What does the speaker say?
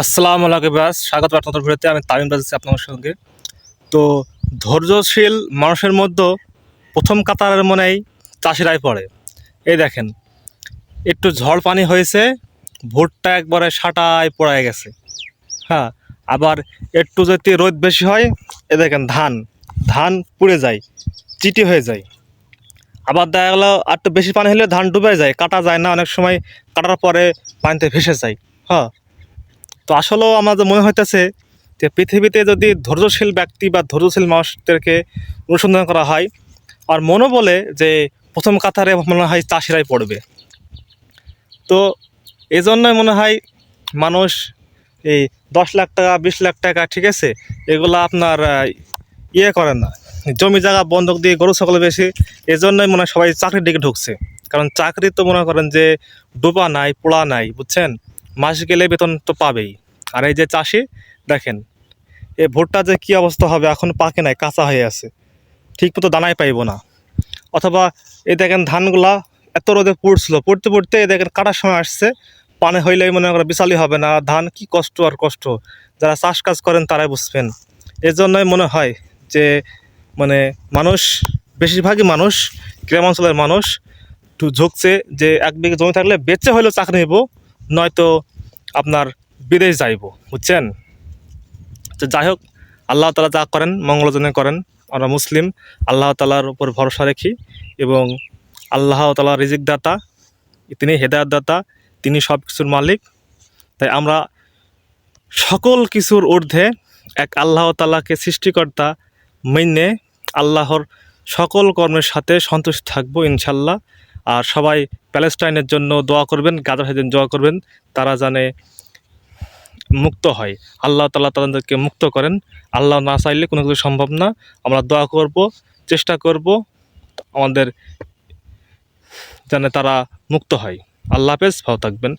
আসসালামু আলাইকুম বাস স্বাগত আপনাদের ভিডিওতে আমি তামিম আছি আপনার সঙ্গে। তো ধৈর্যশীল মানুষের মধ্যে প্রথম কাতারের মনেই চাষিরাই পড়ে। এই দেখেন, একটু ঝড় পানি হয়েছে, ভুট্টা একবারে সাটায় পড়ায় গেছে। হ্যাঁ আবার একটু যদি রোদ বেশি হয়, এ দেখেন ধান ধান পুড়ে যায়, চিটি হয়ে যায়। আবার দেখা গেলো, আর একটু বেশি পানি হলে ধান ডুবে যায়, কাটা যায় না, অনেক সময় কাটার পরে পানিতে ভেসে যায়। হ্যাঁ তো আসলেও আমাদের মনে হইতেছে যে পৃথিবীতে যদি ধৈর্যশীল ব্যক্তি বা ধৈর্যশীল মানুষদেরকে অনুসন্ধান করা হয়, আর মনও বলে যে প্রথম কাতারে মনে হয় চাষিরাই পড়বে। তো এই জন্যই মনে হয় মানুষ এই দশ লাখ টাকা, বিশ লাখ টাকা, ঠিক আছে, এগুলো আপনার ইয়ে করে না। জমি জায়গা বন্ধক দিয়ে গরু, ছাগল বেশি এই জন্যই মনে হয় সবাই চাকরির দিকে ঢুকছে। কারণ চাকরি তো মনে করেন যে ডোবা নাই, পোড়া নাই, বুঝছেন? মাস গেলে বেতন তো পাবেই। আর এই যে চাষি, দেখেন, এ ভুট্টা যে কী অবস্থা হবে এখন পাকে নাই, কাঁচা হয়ে আছে। ঠিক মতো দানাই পাইবো না। অথবা এই দেখেন ধানগুলা এত রোদে পুড়ছিল, পড়তে পড়তে এই দেখেন কাটার সময় আসছে, পানে হইলেই মনে করেন বিশালই হবে না। ধান কি কষ্ট আর কষ্ট, যারা চাষ কাজ করেন তারাই বুঝবেন। এর জন্যই মনে হয় যে মানে মানুষ, বেশিরভাগই মানুষ, গ্রামাঞ্চলের মানুষ, একটু ঝুঁকছে যে এক বিঘে জমি থাকলে বেচে হলেও চাকরি নেব, নয়তো আপনার বিদেশ যাইব, বুঝছেন? তো যাই হোক, আল্লাহ তালা যা করেন মঙ্গলজনে করেন, আমরা মুসলিম, আল্লাহ তালার উপর ভরসা রেখি এবং আল্লাহ তালা রিজিক দাতা তিনি হেদায়ত দাতা তিনি সব কিছুর মালিক। তাই আমরা সকল কিছুর ঊর্ধ্বে এক আল্লাহ তালাকে সৃষ্টিকর্তা মেনে আল্লাহর সকল কর্মের সাথে সন্তুষ্ট থাকব ইনশাল্লাহ আর সবাই প্যালেস্টাইনের জন্য দোয়া করবেন, গাজার জন্য দোয়া করবেন, তারা জানে মুক্ত হয়। আল্লাহ তালা তাদেরকে মুক্ত করেন। আল্লাহ না চাইলে কোনো কিছু সম্ভব না। আমরা দোয়া করব, চেষ্টা করব, আমাদের যেন তারা মুক্ত হয়। আল্লাহ হাফেজ, ভালো থাকবেন।